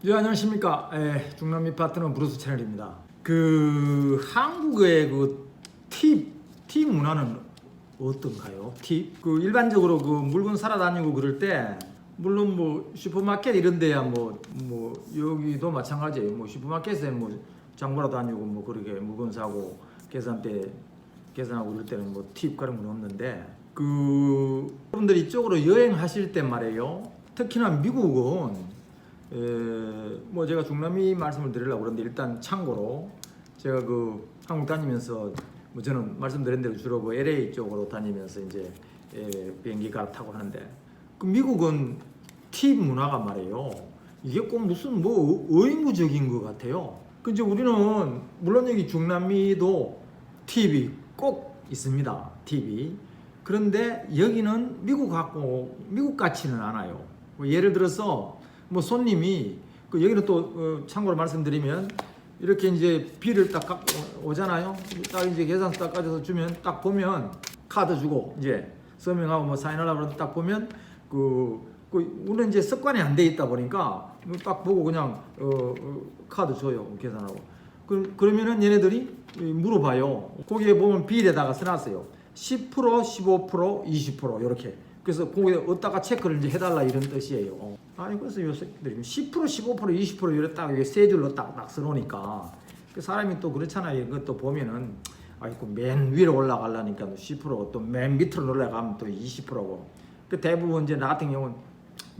네, 안녕하십니까. 에, 중남미 파트너 브루스 채널입니다. 그 한국의 그 팁, 팁 문화는 어떤가요? 팁? 그 일반적으로 그 물건 사러 다니고 그럴 때 물론 뭐 슈퍼마켓 이런 데야 뭐뭐 여기도 마찬가지예요. 뭐 슈퍼마켓에 뭐 장보러 다니고 뭐 그렇게 물건 사고 계산 때 계산하고 이럴 때는 뭐 팁 그런 건 없는데 그 여러분들 이쪽으로 여행하실 때 말이에요. 특히나 미국은 에, 뭐 제가 중남미 말씀을 드리려고 그러는데 일단 참고로 제가 그 한국 다니면서 뭐 저는 말씀드린 대로 주로 그 LA 쪽으로 다니면서 이제 에, 비행기 갈아타고 하는데 그 미국은 팁 문화가 말이에요. 이게 꼭 무슨 뭐 의무적인 것 같아요. 그 이제 우리는 물론 여기 중남미도 팁이 꼭 있습니다. 팁이. 그런데 여기는 미국 같고 미국 같지는 않아요. 뭐 예를 들어서 뭐 손님이 그 여기는 또 어, 참고로 말씀드리면 이렇게 이제 비를 딱 갖고 오잖아요. 딱 이제 계산 딱 가져서 주면 딱 보면 카드 주고 이제 서명하고 뭐 사인하려고 딱 보면 그, 그 우리는 이제 습관이 안 돼 있다 보니까 뭐딱 보고 그냥 어, 어, 카드 줘요 계산하고. 그, 그러면은 얘네들이 물어봐요. 거기에 보면 비일에다가 써놨어요. 10% 15% 20% 이렇게 그래서 거기에 어디다가 체크를 이제 해달라 이런 뜻이에요. 어. 아니 그래서 요새들이 10% 15% 20% 이래 딱 이게 세 줄로 딱딱 그 사람이 또 그렇잖아요. 이것도 보면은 아이고 맨 위로 올라가려니까 10%또 맨 밑으로 올라가면 또 20%고. 그 대부분 이제 나 같은 경우는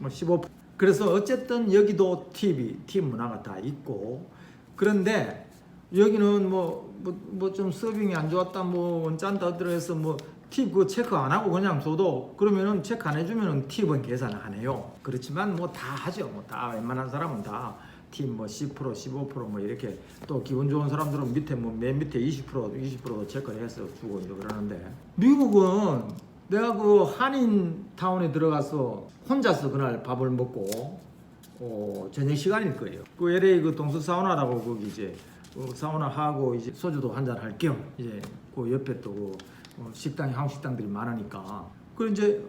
뭐15% 그래서 어쨌든 여기도 팁이 팁 문화가 다 있고. 그런데 여기는 뭐 뭐좀 서빙이 안 좋았다 뭐 원짠다 들어해서 뭐 팁 그 체크 안 하고 그냥 줘도 그러면은 체크 안 해주면은 팁은 계산 안 해요. 그렇지만 뭐 다 하죠. 뭐 다 웬만한 사람은 다팁뭐10% 15%뭐 이렇게 또 기분 좋은 사람들은 밑에 뭐 맨 밑에 20% 20%도 체크를 해서 주고 그러는데. 미국은 내가 그 한인 타운에 들어가서 혼자서 그날 밥을 먹고 어, 저녁 시간일 거예요. 그 LA 그 동수 사우나라고 거기 이제 어, 사우나 하고 이제 소주도 한 잔 할 겸 이제 그 옆에 또 그, 어, 식당이 한국 식당들이 많으니까 그 이제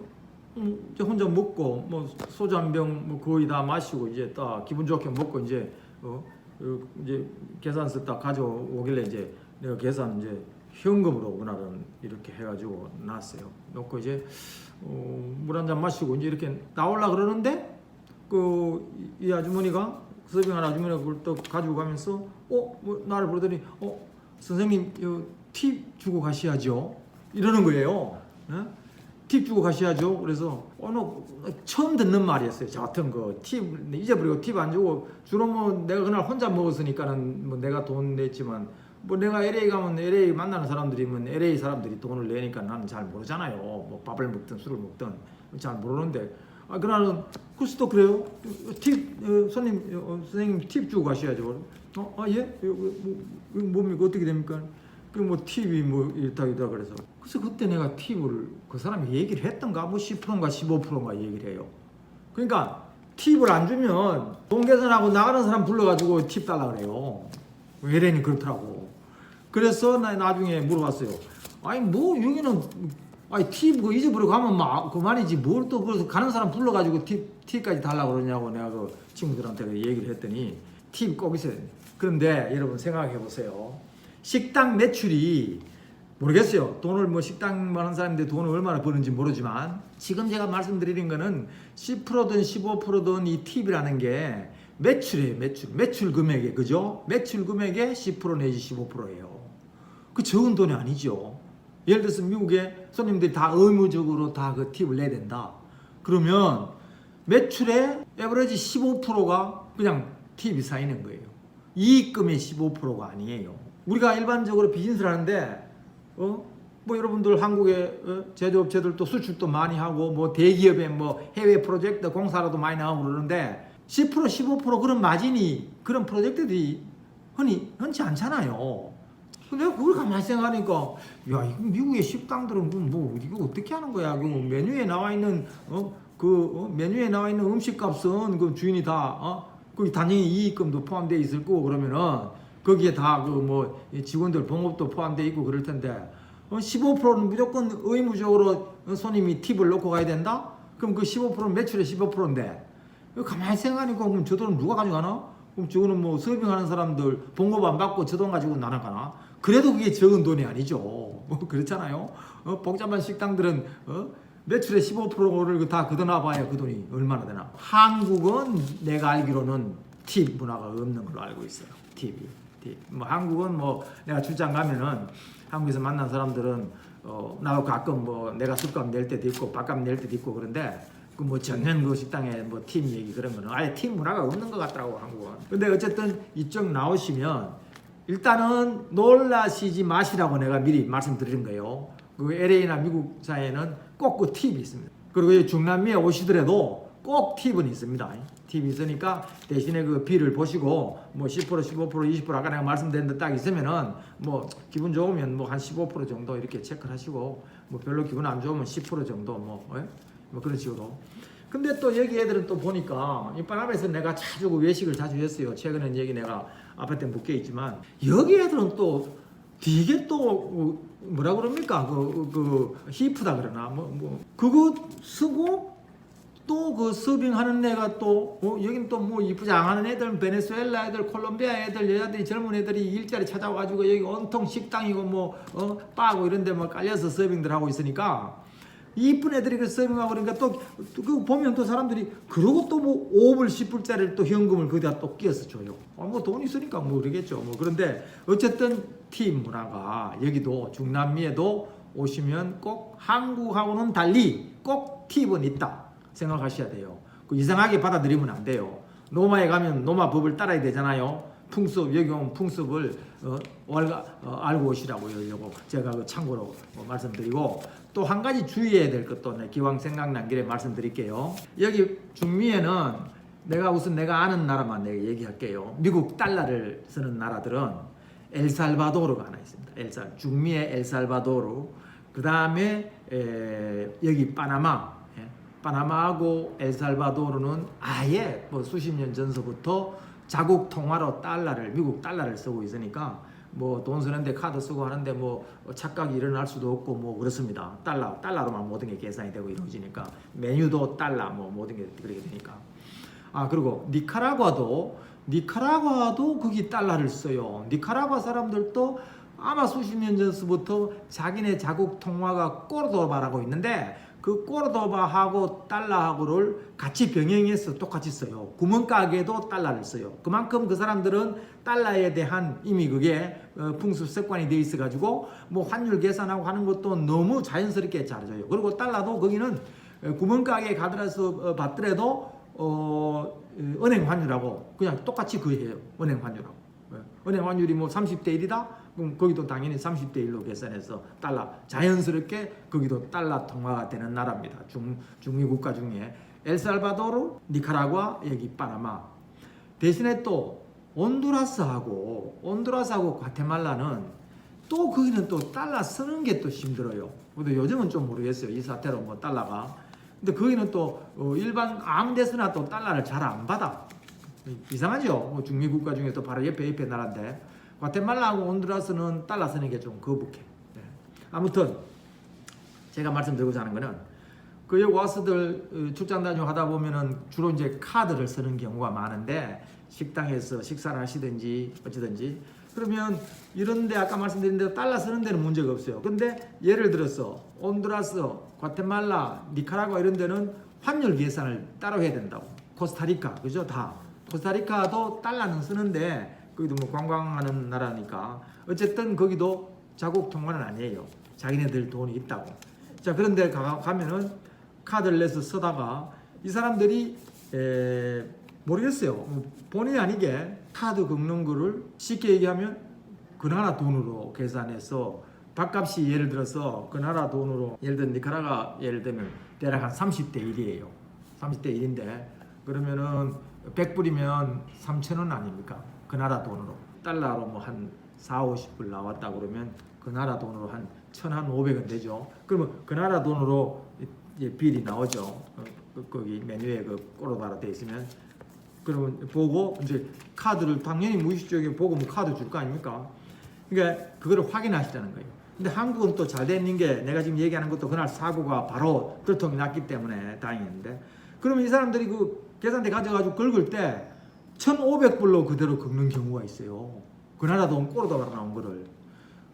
음, 이제 혼자 먹고 뭐 소주 한병뭐 거의 다 마시고 이제 딱 기분 좋게 먹고 이제 어, 그 이제 계산서 딱 가져오길래 이제 내가 계산 이제 현금으로 그날은 이렇게 해가지고 놨어요. 놓고 이제 어, 물 한 잔 마시고 이제 이렇게 나올라 그러는데 그 이 아주머니가 서빙한 아주머니가 그걸 또 가지고 가면서 어뭐 나를 부르더니 어 선생님 이팁 주고 가셔야죠 이러는 거예요. 어? 팁 주고 가셔야죠. 그래서 어느 처음 듣는 말이었어요. 저 같은 거 팁 잊어버리고 팁 안 주고 주로 뭐 내가 그날 혼자 먹었으니까는 뭐 내가 돈 냈지만 뭐 내가 LA 가면 LA 만나는 사람들이면 LA 사람들이 돈을 내니까 나는 잘 모르잖아요. 뭐 밥을 먹든 술을 먹든 잘 모르는데 아 그날은 글쎄도 그래요. 팁 어, 손님 어, 선생님 팁 주고 가셔야죠. 어, 아 예? 이거 뭐, 이거 뭡니까 어떻게 됩니까? 그뭐 팁이 뭐 이렇다 이다 그래서 그래서 그때 내가 팁을 그 사람이 얘기를 했던가 뭐 10%인가 15%인가 얘기를 해요. 그러니까 팁을 안 주면 돈 계산하고 나가는 사람 불러가지고 팁 달라 그래요. 외래는 그렇더라고. 그래서 나 나중에 물어봤어요. 아니 뭐 여기는 아니 팁 그 잊어버리고 가면 막 그만이지 뭘 또 그래서 가는 사람 불러가지고 팁 팁까지 달라고 그러냐고 내가 그 친구들한테 그 얘기를 했더니 팁 꼭 있어야 돼. 그런데 여러분 생각해 보세요. 식당 매출이 모르겠어요. 돈을 뭐 식당만 한 사람인데 돈을 얼마나 버는지 모르지만 지금 제가 말씀드리는 거는 10%든 15%든 이 팁이라는 게 매출이에요. 매출. 매출 금액에 그죠? 매출 금액의 10% 내지 15%예요. 그 적은 돈이 아니죠. 예를 들어서 미국에 손님들이 다 의무적으로 다 그 팁을 내야 된다. 그러면 매출의 에버리지 15%가 그냥 팁이 쌓이는 거예요. 이익금의 15%가 아니에요. 우리가 일반적으로 비즈니스를 하는데 어? 뭐 여러분들 한국의 어? 제조업체들도 수출도 많이 하고 뭐 대기업의 뭐 해외 프로젝트 공사라도 많이 나오고 그러는데 10% 15% 그런 마진이 그런 프로젝트들이 흔히 흔치 않잖아요. 근데 그걸 가만히 생각하니까 야 이거 미국의 식당들은 뭐, 뭐 이거 어떻게 하는 거야? 그 메뉴에 나와 있는 어 그 어, 메뉴에 나와 있는 음식값은 그 주인이 다 어? 거기 당연히 이익금도 포함되어 있을 거고 그러면은 거기에 다 그 뭐 직원들 봉업도 포함되어 있고 그럴 텐데 어, 15%는 무조건 의무적으로 손님이 팁을 놓고 가야 된다? 그럼 그 15%는 매출의 15%인데 이거 가만히 생각하니까 그럼 저 돈은 누가 가져가나? 그럼 저거는 뭐 서빙하는 사람들 봉급 안 받고 저 돈 가지고 나눠가나? 그래도 그게 적은 돈이 아니죠. 그렇잖아요. 어, 복잡한 식당들은 어? 매출의 15%를 다 걷어놔봐야 그 돈이 얼마나 되나. 한국은 내가 알기로는 팁 문화가 없는 걸로 알고 있어요. 팁이. 팁. 뭐 한국은 뭐 내가 출장 가면은 한국에서 만난 사람들은 어, 나하고 가끔 뭐 내가 술값 낼 때도 있고 밥값 낼 때도 있고 그런데 그 뭐 전년 그 식당에 뭐 팀 얘기 그런 거는 아예 팀 문화가 없는 것 같더라고 한국은. 근데 어쨌든 이쪽 나오시면 일단은 놀라시지 마시라고 내가 미리 말씀드리는 거예요. 그 LA나 미국 사회는 꼭 그 팁이 있습니다. 그리고 이 중남미에 오시더라도 꼭 팁은 있습니다. 팁이 있으니까 대신에 그 비를 보시고 뭐 10% 15% 20% 아까 내가 말씀드린 데 딱 있으면은 뭐 기분 좋으면 뭐 한 15% 정도 이렇게 체크를 하시고 뭐 별로 기분 안 좋으면 10% 정도 뭐, 예? 뭐 그런 식으로. 근데 또 여기 애들은 또 보니까 이 바람에서 내가 자주 그 외식을 자주 했어요. 최근엔 여기 내가 아파트에 묶여 있지만 여기 애들은 또 되게 또 어, 뭐라 그럽니까 그, 그 히프다 그러나 뭐, 뭐 그거 쓰고 또 그 서빙하는 애가 또 어, 여긴 또 뭐 이쁘지 않은 애들 베네수엘라 애들 콜롬비아 애들 여자들이 젊은 애들이 일자리 찾아와가지고 여기 온통 식당이고 뭐 어, 바고 이런 데뭐 깔려서 서빙들 하고 있으니까 이쁜 애들이 그 서빙하고 그러니까 또 그 보면 또 사람들이 그러고 또 뭐 5불 10불짜리를 또 현금을 거기다 또 끼워서 줘요. 아, 뭐돈 있으니까 모르겠죠. 뭐 그런데 어쨌든 팀 문화가 여기도 중남미에도 오시면 꼭 한국하고는 달리 꼭 팁은 있다 생각하셔야 돼요. 그 이상하게 받아들이면 안 돼요. 로마에 가면 로마 법을 따라야 되잖아요. 풍습 여기 오면 풍습을 어, 어, 알고 오시라고 여려고 제가 그 참고로 어, 말씀드리고 또 한 가지 주의해야 될 것도 내 기왕 생각난 길에 말씀드릴게요. 여기 중미에는 내가 우선 내가 아는 나라만 내가 얘기할게요. 미국 달러를 쓰는 나라들은 엘살바도르가 하나 있습니다. 엘살 중미의 엘살바도르 그 다음에 여기 파나마 예, 파나마하고 엘살바도르는 아예 뭐 수십 년 전서부터 자국 통화로 달러를 미국 달러를 쓰고 있으니까 뭐 돈 쓰는데 카드 쓰고 하는데 뭐 착각이 일어날 수도 없고 뭐 그렇습니다. 달러 달러로만 모든 게 계산이 되고 이루어지니까 메뉴도 달러 뭐 모든 게 그렇게 되니까 아 그리고 니카라과도 니카라과도 거기 달러를 써요. 니카라과 사람들도 아마 수십 년 전부터 자기네 자국 통화가 꼬르도바라고 있는데 그 꼬르도바하고 달러하고를 같이 병행해서 똑같이 써요. 구멍가게도 달러를 써요. 그만큼 그 사람들은 달러에 대한 이미 그게 어, 풍습 습관이 돼 있어 가지고 뭐 환율 계산하고 하는 것도 너무 자연스럽게 잘해줘요. 그리고 달러도 거기는 어, 구멍가게 가더라도 어, 받더라도 어, 은행 환율하고 그냥 똑같이 그 해요. 은행 환율하고. 예. 은행 환율이 뭐 30대 1이다? 그럼 거기도 당연히 30대 1로 계산해서 달러 자연스럽게 거기도 달러 통화가 되는 나라입니다. 중 중미 국가 중에 엘살바도르, 니카라과, 여기 파나마. 대신에 또 온두라스하고 온두라스하고 과테말라는 또 거기는 또 달러 쓰는 게 또 힘들어요. 근데 요즘은 좀 모르겠어요. 이 사태로 뭐 달러가. 근데 거기는 또 어, 일반 아무 데서나 또 달러를 잘 안 받아. 이상하죠? 뭐 중미 국가 중에 또 바로 옆에 옆에 나라인데 과테말라하고 온두라스는 달러 쓰는 게 좀 거북해. 네. 아무튼 제가 말씀드리고자 하는 거는 그 여기 와서들 어, 출장 다니고 하다 보면은 주로 이제 카드를 쓰는 경우가 많은데 식당에서 식사를 하시든지 어찌든지 그러면 이런데 아까 말씀드린 대로 달러 쓰는 데는 문제가 없어요. 근데 예를 들어서 온두라스, 과테말라, 니카라과 이런 데는 환율 계산을 따로 해야 된다고. 코스타리카 그죠 다 코스타리카도 달러는 쓰는데 거기도 뭐 관광하는 나라니까 어쨌든 거기도 자국 통화는 아니에요. 자기네들 돈이 있다고. 자 그런데 가, 가면은 카드를 내서 쓰다가 이 사람들이 에, 모르겠어요. 뭐 본의 아니게 카드 긁는 거를 쉽게 얘기하면 그 나라 돈으로 계산해서 밥값이 예를 들어서 그 나라 돈으로 예를 들어 니카라가 예를 들면 대략 한 30대 1이에요. 30대 1인데 그러면은 100불이면 3,000원 아닙니까? 그 나라 돈으로 달러로 뭐 한 4, 50불 나왔다 그러면 그 나라 돈으로 한 1,500원 되죠. 그러면 그 나라 돈으로 빌이 나오죠. 어, 그- 거기 메뉴에 그 꼬로바로 돼 있으면 그러면 보고 이제 카드를 당연히 무의식적으로 보고 뭐 카드 줄 거 아닙니까? 그러니까 그거를 확인하시자는 거예요. 근데 한국은 또 잘 되는 게 내가 지금 얘기하는 것도 그날 사고가 바로 들통이 났기 때문에 다행인데 그러면 이 사람들이 그 계산대 가져가지고 긁을 때 1,500불로 그대로 긁는 경우가 있어요. 그 나라 돈 꼬르다가 나온 거를.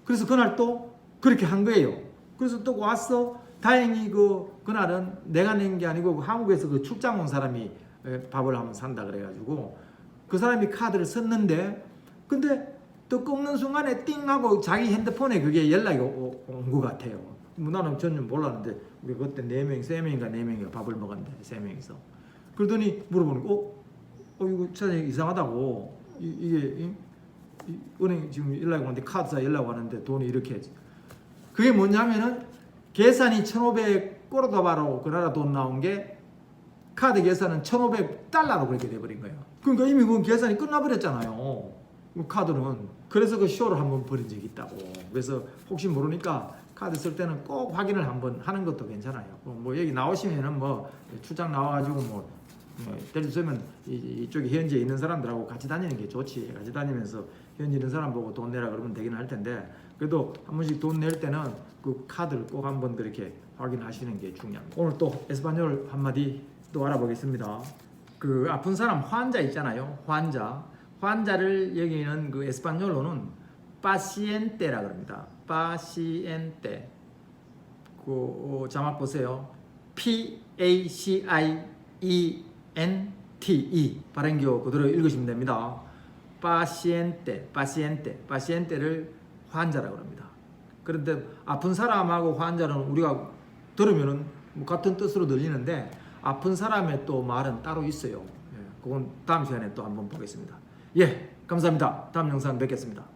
그래서 그날 또 그렇게 한 거예요. 그래서 또 왔어. 다행히 그 그날은 내가 낸 게 아니고 그 한국에서 그 출장 온 사람이 에, 밥을 한번 산다 그래가지고 그 사람이 카드를 썼는데 근데 또 끊는 순간에 띵 하고 자기 핸드폰에 그게 연락이 온 것 같아요. 뭐 나는 전혀 몰랐는데 우리 그때 네 명, 세 명인가 네 명이 밥을 먹었는데 세 명이서 그러더니 물어보는 거, 어, 어 이거 사장님 이상하다고 이, 이게 이, 이 은행 지금 연락이 오는데 카드사 연락 왔는데 돈이 이렇게 그게 뭐냐면은 계산이 1,500 꼬르다바로 그 나라 돈 나온 게 카드 계산은 1,500달러로 그렇게 돼버린 거예요. 그러니까 이미 그 계산이 끝나버렸잖아요. 그 카드는 그래서 그 쇼를 한번 벌인 적이 있다고. 그래서 혹시 모르니까 카드 쓸 때는 꼭 확인을 한번 하는 것도 괜찮아요. 뭐, 뭐 여기 나오시면은 뭐 출장 나와가지고 뭐, 뭐 예를 들면 이- 이쪽에 현지에 있는 사람들하고 같이 다니는 게 좋지. 같이 다니면서 현지 있는 사람 보고 돈 내라 그러면 되긴 할 텐데 그래도 한 번씩 돈 낼 때는 그 카드를 꼭 한 번 그렇게 확인하시는 게 중요합니다. 오늘 또 에스파뇰 한마디 또 알아보겠습니다. 그 아픈 사람 환자 있잖아요. 환자. 환자를 여기는 그 에스파뇰로는 파시엔테라 그럽니다. 파시엔테. 그 어, 자막 보세요. P A C I E N T E 발음교 그대로 읽으시면 됩니다. 파시엔테, 파시엔테, 파시엔테를 환자라고 합니다. 그런데 아픈 사람하고 환자는 우리가 들으면은 뭐 같은 뜻으로 들리는데 아픈 사람의 또 말은 따로 있어요. 예, 그건 다음 시간에 또 한번 보겠습니다. 예, 감사합니다. 다음 영상 뵙겠습니다.